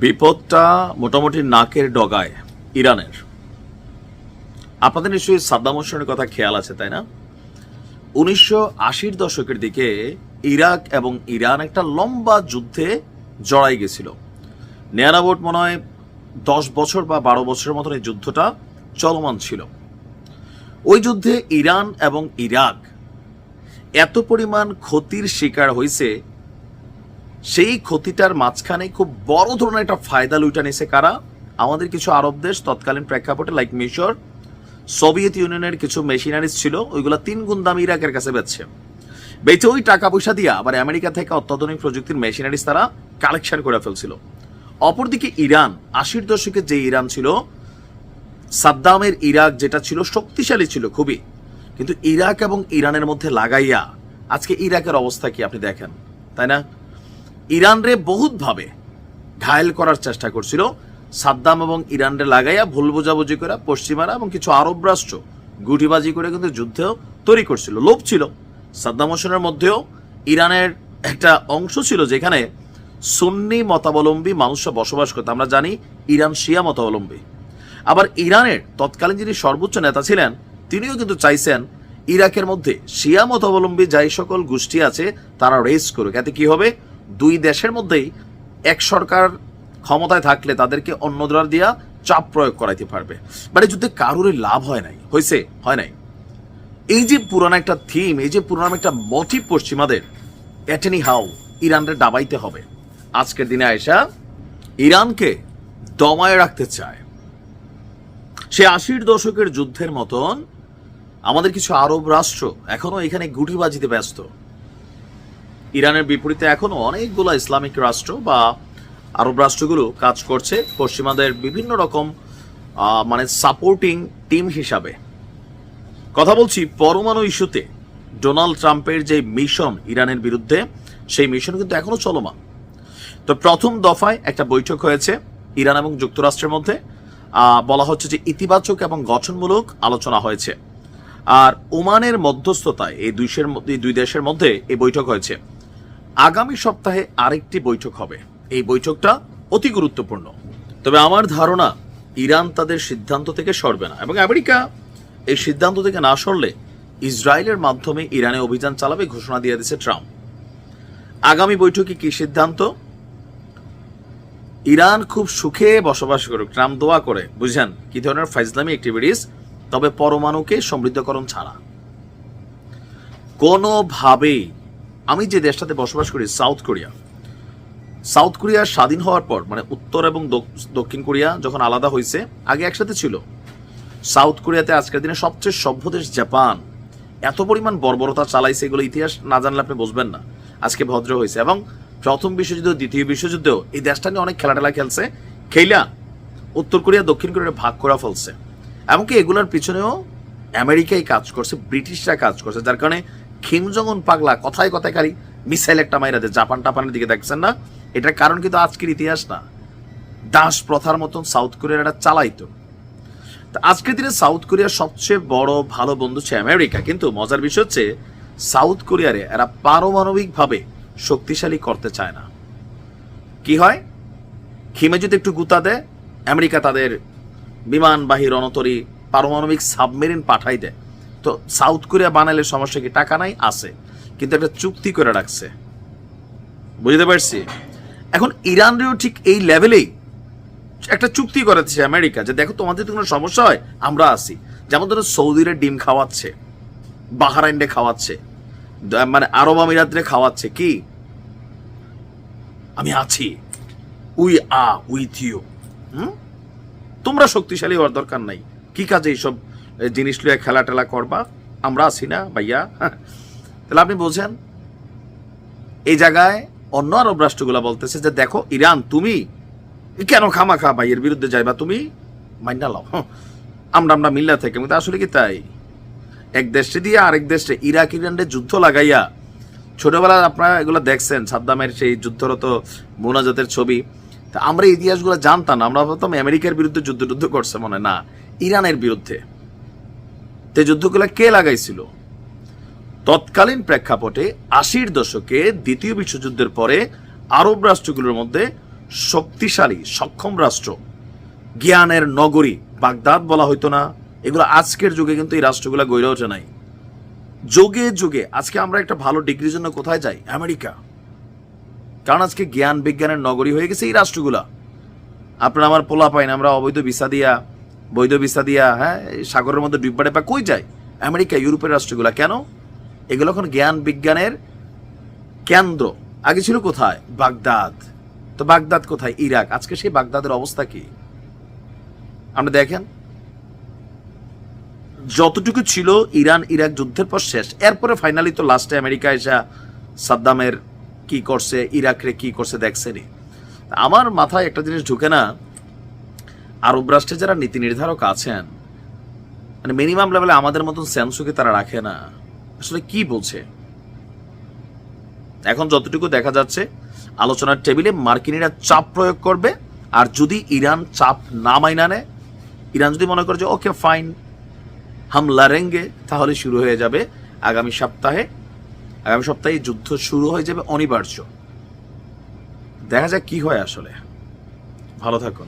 বিপদটা মোটামুটি নাকের ডগায়, ইরানের। আপনাদের নিশ্চয়ই সাদ্দাম হোসেনের কথা খেয়াল আছে, তাই না? উনিশশো আশির দশকের দিকে ইরাক এবং ইরান একটা লম্বা যুদ্ধে জড়াই গেছিল। নেয়ারাবোট মনে হয় দশ বছর বা বারো বছরের মতন এই যুদ্ধটা চলমান ছিল। ওই যুদ্ধে ইরান এবং ইরাক এত পরিমাণ ক্ষতির শিকার হয়েছে সেই ক্ষতিটার মাঝখানে খুব বড় ধরনের একটা ফায়দা লুইটা নিছে কারা? আমাদের কিছু আরব দেশ তৎকালীন প্রেক্ষাপটে লাইক মিশর, সোভিয়েত ইউনিয়নের কিছু মেশিনারিজ ছিল, ওইগুলা তিন গুণ দাম ইরাকের কাছে বেচছে। বেচে ওই টাকা পয়সা দিয়া আবার আমেরিকা থেকে অত্যাধুনিক প্রযুক্তির মেশিনারিজ তারা কালেকশন করে ফেলছিল। অপরদিকে ইরান, আশির দশকে যে ইরান ছিল, সাদ্দামের ইরাক যেটা ছিল শক্তিশালী ছিল খুবই। কিন্তু ইরাক এবং ইরানের মধ্যে লাগাইয়া, আজকে ইরাকের অবস্থা কি আপনি দেখেন? তাই না? ইরানরে বহুতভাবে ঘায়েল করার চেষ্টা করছিল। সাদ্দাম এবং ইরানরে লাগাইয়া ভুল বোঝাবুঝি করে পশ্চিমারা এবং কিছু আরব রাষ্ট্র গুটিবাজি করে কিন্তু যুদ্ধ তৈরি করছিল। লোভ ছিল। সাদ্দাম হোসেনের মধ্যেও ইরানের একটা অংশ ছিল যেখানে সুন্নি মতাবলম্বী মানুষরা বসবাস করতো। আমরা জানি ইরান শিয়া মতাবলম্বী। আবার ইরানের তৎকালীন যিনি সর্বোচ্চ নেতা ছিলেন, তিনিও কিন্তু চাইছেন ইরাকের মধ্যে শিয়া মতাবলম্বী যাই সকল গোষ্ঠী আছে তারা রেস করুক। এতে কি হবে? দুই দেশের মধ্যেই এক সরকার ক্ষমতায় থাকলে তাদেরকে অন্য অন্যদের দিয়া চাপ প্রয়োগ করাইতে পারবে। বাট এই যুদ্ধে কারোরই লাভ হয় নাই। হয়েছে হয় নাই। এই যে পুরানো একটা থিম, এই যে পুরানো একটা মোটিভ পশ্চিমাদের এটেনি হাউ ইরানরে ডাবাইতে হবে। আজকের দিনে আয়সা ইরানকে দমায় রাখতে চায়। সে আশির দশকের যুদ্ধের মতন আমাদের কিছু আরব রাষ্ট্র এখনও এখানে গুটিবাজিতে ব্যস্ত। ইরানের বিপরীতে এখনও অনেকগুলো ইসলামিক রাষ্ট্র বা আরব রাষ্ট্রগুলো কাজ করছে। পশ্চিমাদের বিভিন্ন রকম মানে সাপোর্টিং টিম হিসাবে। কথা বলছি পরমাণু ইস্যুতে। ডোনাল্ড ট্রাম্পের যে মিশন ইরানের বিরুদ্ধে, সেই মিশন কিন্তু এখনও চলমান। তো প্রথম দফায় একটা বৈঠক হয়েছে ইরান এবং যুক্তরাষ্ট্রের মধ্যে। বলা হচ্ছে যে ইতিবাচক এবং গঠনমূলক আলোচনা হয়েছে। আর ওমানের মধ্যস্থতায়, এই এই দুই দেশের মধ্যে এই বৈঠক হয়েছে। আগামী সপ্তাহে আরেকটি বৈঠক হবে। এই বৈঠকটা অতি গুরুত্বপূর্ণ। তবে আমার ধারণা, ইরান তাদের সিদ্ধান্ত থেকে সরবে না এবং আমেরিকা এই সিদ্ধান্ত থেকে না সরলে ইসরায়েলের মাধ্যমে ইরানে অভিযান চালাবে ঘোষণা দিয়ে দিয়েছে ট্রাম্প। আগামী বৈঠকে কি সিদ্ধান্ত? ইরান খুব সুখে বসবাস করুক, ট্রাম্প দোয়া করে। বুঝছেন কি ধরনের ফাইজলামি অ্যাক্টিভিটিস, তবে পরমাণুকে সমৃদ্ধকরণ ছাড়া। কোনোভাবেই আমি যে দেশটাতে বসবাস করি, সাউথ কোরিয়া। সাউথ কোরিয়া স্বাধীন হওয়ার পর মানে উত্তর এবং দক্ষিণ কোরিয়া যখন আলাদা হয়েছে আগে একসাথে ছিল। সাউথ কোরিয়াতে আজকের দিনে সবচেয়ে সভ্য দেশ জাপান। এত পরিমাণ বর্বরতা চালাইছে এগুলো ইতিহাস না জানলে আপনি বুঝবেন না। আজকে ভদ্র হয়েছে এবং প্রথম বিশ্বযুদ্ধ, দ্বিতীয় বিশ্বযুদ্ধেও এই দেশটা নিয়ে অনেক খেলাটেলা খেলছে। খেলা উত্তর কোরিয়া, দক্ষিণ কোরিয়া ভাগ করা ফেলছে। এমনকি এগুলোর পিছনেও আমেরিকাই কাজ করছে, ব্রিটিশরা কাজ করছে, যার কারণে জঙ্গন পাগলা, কথায় কথায় খালি মিসাইল একটা মাইরা দেয়। জাপান টাপানের দিকে দেখছেন না? এটার কারণ কিন্তু আজকের ইতিহাস না। দাস প্রথার মতন সাউথ কোরিয়ার এটা চালাইতো। আজকের দিনে সাউথ কোরিয়ার সবচেয়ে বড়, ভালো বন্ধু হচ্ছে আমেরিকা কিন্তু মজার বিষয় হচ্ছে সাউথ কোরিয়ারে এরা পারমাণবিকভাবে শক্তিশালী করতে চায় না। কি হয়? খিমে যদি একটু গুতা দেয় আমেরিকা তাদের বিমানবাহী রণতরী পারমাণবিক সাবমেরিন পাঠাই দেয়। তো সাউথ কোরিয়া বানালে সমস্যা কি? টাকা নাই, আছে। কিন্তু একটা চুক্তি করে রাখছে। বুঝতে পারছি? এখন ইরানরেও ঠিক এই লেভেলেই একটা চুক্তি করেছে আমেরিকা যে, দেখো, তোমাদের কোনো সমস্যা হয়, আমরা আসি যেমন ধরো সৌদিরে ডিম খাওয়াচ্ছে বাহারাইন্ডে খাওয়াচ্ছে মানে আরব আমিরাতরে খাওয়াচ্ছে। কি? আমি আছি। We are with you. হুম? তোমরা শক্তিশালী হওয়ার দরকার নাই। কি কাজে এইসব জিনিস লইয়া খেলা টেলা করবা। আমরা আছি না ভাইয়া। তাহলে আপনি বোঝেন এই জায়গায় অন্য আরব রাষ্ট্রগুলো বলতেছে যে দেখো ইরান তুমি কেন খামা খা ভাইয়ের বিরুদ্ধে যাইবা? তুমি মাইনা লাও হ্যাঁ, আমরা আমরা মিল্লা থেকে কিন্তু আসলে কি তাই? এক দেশে দিয়ে আরেক দেশে ইরাক ইরানের যুদ্ধ লাগাইয়া ছোটবেলায় আপনারা এগুলো দেখছেন সাদ্দামের সেই যুদ্ধরত মোনাজাতের ছবি। তা আমরা ইতিহাসগুলো জানতাম আমরা ভাবতাম আমেরিকার বিরুদ্ধে যুদ্ধ যুদ্ধ করছে মনে না ইরানের বিরুদ্ধে। তে যুদ্ধগুলো কে লাগাইছিল? তৎকালীন প্রেক্ষাপটে আশির দশকে দ্বিতীয় বিশ্বযুদ্ধের পরে আরব রাষ্ট্রগুলোর মধ্যে শক্তিশালী, সক্ষম রাষ্ট্র। জ্ঞানের নগরী, বাগদাদ বলা হইতো না। এগুলো আজকের যুগে কিন্তু এই রাষ্ট্রগুলো গড়ে ওঠে নাই। যুগে যুগে, আজকে আমরা একটা ভালো ডিগ্রির জন্য কোথায় যাই? আমেরিকা। কারণ আজকে জ্ঞান বিজ্ঞানের নগরী হয়ে গেছে এই রাষ্ট্রগুলা। আপনার আমার পোলা পাইন আমরা অবৈধ ভিসা দিয়া বৈধ ভিসা দিয়া হ্যাঁ সাগরের মধ্যে ডুব ডিব্বা ডেপা কই যায়? আমেরিকা, ইউরোপের রাষ্ট্রগুলা। কেন? এগুলো এখন জ্ঞান বিজ্ঞানের কেন্দ্র। আগে ছিল কোথায়? বাগদাদ। তো বাগদাদ কোথায়? ইরাক। আজকে সেই বাগদাদের অবস্থা কি? আপনি দেখেন? যতটুকু ছিল ইরান, ইরাক যুদ্ধের পর শেষ। এরপরে ফাইনালি তো লাস্টে আমেরিকা এসা সাদ্দামের কি করছে? ইরাকরে কি করছে? দেখছেনি আমার মাথায় একটা জিনিস ঢুকে না আরব রাষ্ট্রে যারা নীতি নির্ধারক আছেন মানে মিনিমাম লেভেলে আমাদের মতন সেন্সকে তারা রাখে না। আসলে কি বলছে? এখন যতটুকু দেখা যাচ্ছে, আলোচনার টেবিলে মার্কিনিরা চাপ প্রয়োগ করবে, আর যদি ইরান চাপ না মাইনা নেয়, ইরান যদি মনে করে যে, ওকে, ফাইন হাম লারেঙ্গে তাহলে শুরু হয়ে যাবে, আগামী সপ্তাহে আগামী সপ্তাহে যুদ্ধ শুরু হয়ে যাবে অনিবার্য। দেখা যাক কি হয় আসলে। ভালো থাকুন।